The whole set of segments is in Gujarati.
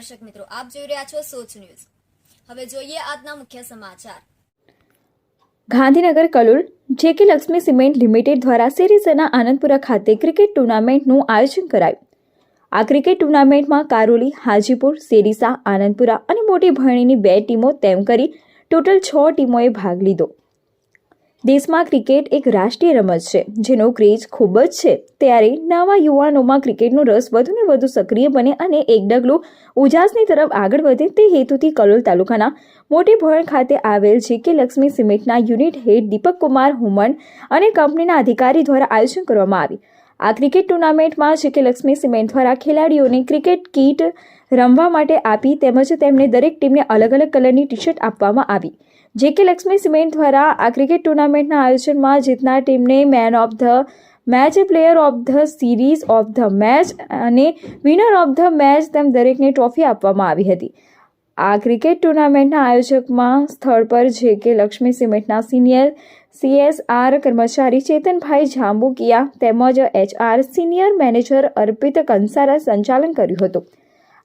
આપ જોઈ રહ્યા છો સોચ ન્યૂઝ. હવે જોઈએ આજના મુખ્ય સમાચાર. Gandhinagar Kalol JK Lakshmi cement limited દ્વારા સિરીઝના આનંદપુરા ખાતે ક્રિકેટ ટુર્નામેન્ટનું આયોજન કરાયું. આ ક્રિકેટ ટુર્નામેન્ટમાં કારોલી, હાજીપુર, સેરીસા, આનંદપુરા અને મોટી ભરણીની બે ટીમો તેમ કરી ટોટલ છ ટીમોએ ભાગ લીધો. દેશમાં ક્રિકેટ એક રાષ્ટ્રીય રમત છે, જેનો ક્રેઝ ખૂબ જ છે. ત્યારે નવા યુવાનોમાં ક્રિકેટનો રસ વધુને વધુ સક્રિય બને અને એક ડગલું ઉજાસની તરફ આગળ વધે તે હેતુથી કલોલ તાલુકાના મોટી ભણ ખાતે આવેલ છે કે લક્ષ્મી સિમેન્ટના યુનિટ હેડ દીપક કુમાર હુમન અને કંપનીના અધિકારી દ્વારા આયોજન કરવામાં આવી. આ ક્રિકેટ ટુર્નામેન્ટમાં છે કે લક્ષ્મી સિમેન્ટ દ્વારા ખેલાડીઓને ક્રિકેટ કીટ રમવા માટે આપી તેમજ તેમને દરેક ટીમને અલગ અલગ કલરની ટી શર્ટ આપવામાં આવી. જે કે લક્ષ્મી સિમેન્ટ દ્વારા આ ક્રિકેટ ટુર્નામેન્ટના આયોજનમાં જીતનાર ટીમને man of the match player of the series of the match અને વિનર ઓફ ધ મેચ તેમ દરેકને ટ્રોફી આપવામાં આવી હતી. આ ક્રિકેટ ટુર્નામેન્ટના આયોજકમાં સ્થળ પર જે કે લક્ષ્મી સિમેન્ટના સિનિયર સીએસઆર કર્મચારી ચેતનભાઈ જાંબુકિયા તેમજ HR senior manager Arpit Kansara સંચાલન કર્યું હતું.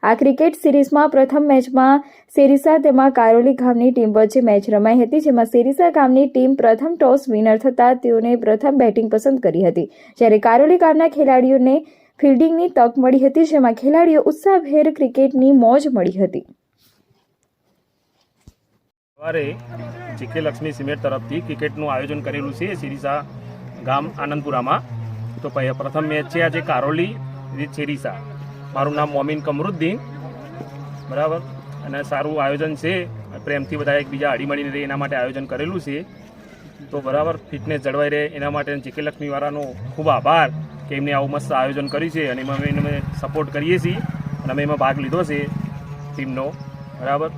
આ ક્રિકેટ સિરીઝમાં પ્રથમ મેચમાં સેરીસા તેમાં કારોલી ગામની ટીમ વચ્ચે મેચ રમાઈ હતી, જેમાં સેરીસા ગામની ટીમ પ્રથમ ટોસ વિનર થતાં તેઓને પ્રથમ બેટિંગ પસંદ કરી હતી. જ્યારે કારોલી ગામના ખેલાડીઓને ફિલ્ડિંગની તક મળી હતી, જેમાં ખેલાડીઓ ઉત્સાહભેર ક્રિકેટની મોજ મળી હતી. સવારે જીકે લક્ષ્મી સિમેન્ટ તરફથી ક્રિકેટનું આયોજન કરેલું છે સિરીસા ગામ આનંદપુરામાં. તો પ્રથમ મેચ છે આજે કારોલી સિરીસા. મારું નામ મોમિન કમરુદ્દીન. બરાબર? અને સારું આયોજન છે. પ્રેમથી બધા એકબીજા હળીમળીને રહે, એના માટે આયોજન કરેલું છે. તો બરાબર, ફિટનેસ જળવાઈ રહે, એના માટે જીકે લક્ષ્મીવાળાનો ખૂબ આભાર કે એમને આવું મસ્ત આયોજન કર્યું છે અને એમાં અમે એને સપોર્ટ કરીએ છીએ અને અમે એમાં ભાગ લીધો છે ટીમનો બરાબર?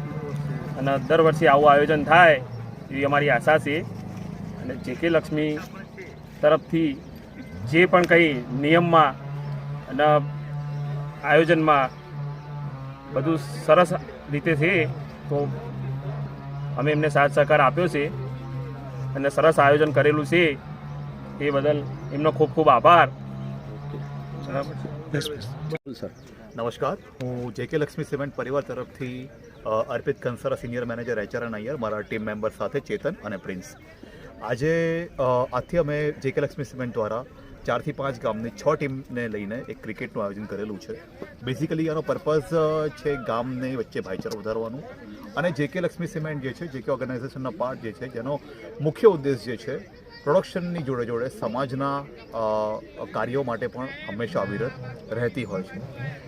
અને દર વર્ષે આવું આયોજન થાય એવી અમારી આશા છે. અને જે કે લક્ષ્મી તરફથી જે પણ કંઈ નિયમમાં અને આયોજનમાં બધું સરસ રીતે છે. તો અમે એમને સાથ સહકાર આપ્યો છે અને સરસ આયોજન કરેલું છે. એ બદલ એમનો ખૂબ ખૂબ આભાર. બરાબર નમસ્કાર. હું જે કે લક્ષ્મી સિમેન્ટ પરિવાર તરફથી Arpit Kansara senior manager HR N Nair મારા ટીમ મેમ્બર સાથે ચેતન અને પ્રિન્સ. આજે આજથી અમે જેકે લક્ષ્મી સિમેન્ટ દ્વારા ચારથી પાંચ ગામની છ ટીમને લઈને એક ક્રિકેટનું આયોજન કરેલું છે. બેઝિકલી આનો પર્પઝ છે ગામને વચ્ચે ભાઈચારો વધારવાનું અને જેકે લક્ષ્મી સિમેન્ટ જે છે, જેકે ઓર્ગેનાઇઝેશનનો પાર્ટ જે છે, જેનો મુખ્ય ઉદ્દેશ જે છે પ્રોડક્શનની જોડે જોડે સમાજના કાર્યો માટે પણ હંમેશા અવિરત રહેતી હોય છે.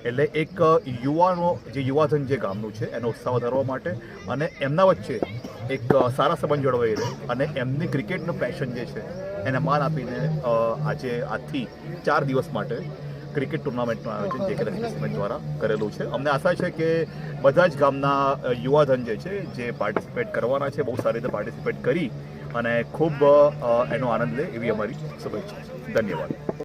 એટલે એક યુવાનો, જે યુવાધન જે ગામનું છે, એનો ઉત્સાહ વધારવા માટે અને એમના વચ્ચે એક સારા સંબંધ જળવાઈ રહે અને એમની ક્રિકેટનું પેશન જે છે, એને માન આપીને આજે આજથી ચાર દિવસ માટે ક્રિકેટ ટુર્નામેન્ટનું આયોજન જે કે લક્ષ્મી દ્વારા કરેલું છે. અમને આશા છે કે બધા જ ગામના યુવાધન જે છે, જે પાર્ટિસિપેટ કરવાના છે, બહુ સારી રીતે પાર્ટિસિપેટ કરી અને ખૂબ એનો આનંદ લે એવી અમારી શુભેચ્છા છે. ધન્યવાદ.